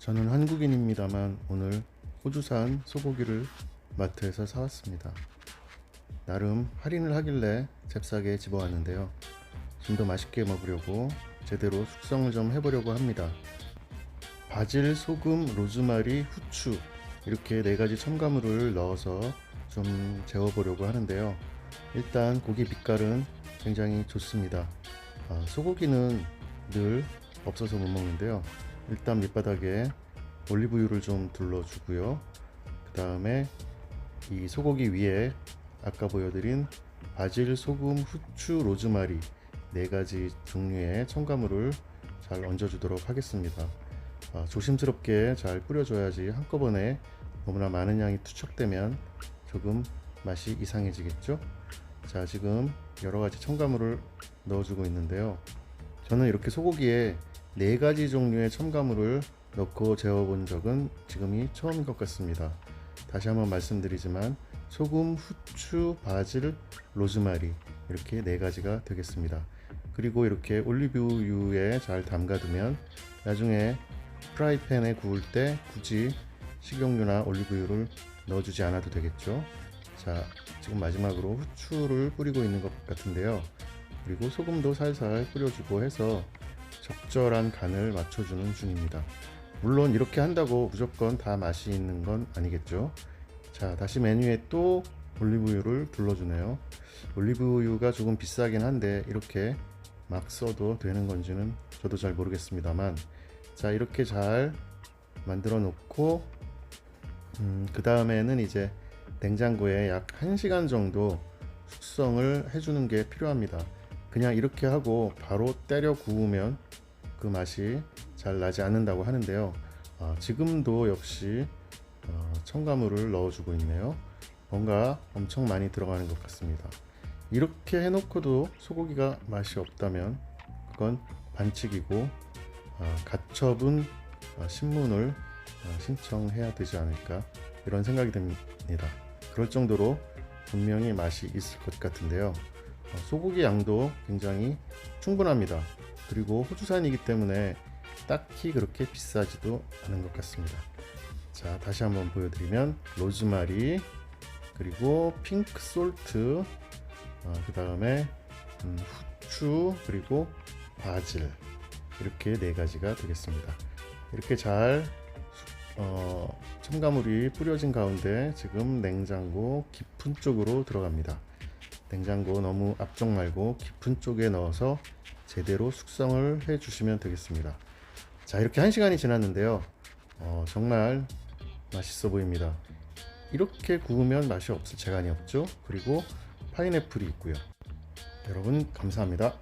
저는 한국인입니다만 오늘 호주산 소고기를 마트에서 사왔습니다. 나름 할인을 하길래 잽싸게 집어왔는데요. 좀 더 맛있게 먹으려고 제대로 숙성을 좀 해보려고 합니다. 바질, 소금, 로즈마리, 후추 이렇게 네 가지 첨가물을 넣어서 좀 재워보려고 하는데요. 일단 고기 빛깔은 굉장히 좋습니다. 아, 소고기는 늘 없어서 못 먹는데요. 일단 밑바닥에 올리브유를 좀 둘러주고요. 그 다음에 이 소고기 위에 아까 보여드린 바질, 소금, 후추, 로즈마리 네 가지 종류의 첨가물을 잘 얹어주도록 하겠습니다. 아, 조심스럽게 잘 뿌려줘야지 한꺼번에 너무나 많은 양이 투척되면 조금 맛이 이상해지겠죠? 자, 지금 여러 가지 첨가물을 넣어주고 있는데요. 저는 이렇게 소고기에 네 가지 종류의 첨가물을 넣고 재워본 적은 지금이 처음인 것 같습니다. 다시 한번 말씀드리지만 소금, 후추, 바질, 로즈마리 이렇게 네 가지가 되겠습니다. 그리고 이렇게 올리브유에 잘 담가두면 나중에 프라이팬에 구울 때 굳이 식용유나 올리브유를 넣어주지 않아도 되겠죠. 자, 지금 마지막으로 후추를 뿌리고 있는 것 같은데요. 그리고 소금도 살살 뿌려주고 해서 적절한 간을 맞춰주는 중입니다. 물론 이렇게 한다고 무조건 다 맛이 있는 건 아니겠죠. 자, 다시 메뉴에 또 올리브유를 둘러주네요. 올리브유가 조금 비싸긴 한데 이렇게 막 써도 되는 건지는 저도 잘 모르겠습니다만 자 이렇게 잘 만들어 놓고 음, 그 다음에는 이제 냉장고에 약 1시간 정도 숙성을 해주는 게 필요합니다. 그냥 이렇게 하고 바로 때려 구우면 그 맛이 잘 나지 않는다고 하는데요. 아, 지금도 역시 어, 첨가물을 넣어주고 있네요. 뭔가 엄청 많이 들어가는 것 같습니다. 이렇게 해놓고도 소고기가 맛이 없다면 그건 반칙이고 아, 가처분 아, 신문을 아, 신청해야 되지 않을까 이런 생각이 듭니다. 그럴 정도로 분명히 맛이 있을 것 같은데요. 어, 소고기 양도 굉장히 충분합니다. 그리고 호주산이기 때문에 딱히 그렇게 비싸지도 않은 것 같습니다. 자, 다시 한번 보여드리면 로즈마리 그리고 핑크 솔트 어, 그 다음에 음, 후추 그리고 바질 이렇게 네 가지가 되겠습니다. 이렇게 잘 어, 첨가물이 뿌려진 가운데 지금 냉장고 깊은 쪽으로 들어갑니다. 냉장고 너무 앞쪽 말고 깊은 쪽에 넣어서 제대로 숙성을 해 주시면 되겠습니다. 자, 이렇게 한 시간이 지났는데요. 어, 정말 맛있어 보입니다. 이렇게 구우면 맛이 없을 재간이 없죠. 그리고 파인애플이 있고요. 여러분, 감사합니다.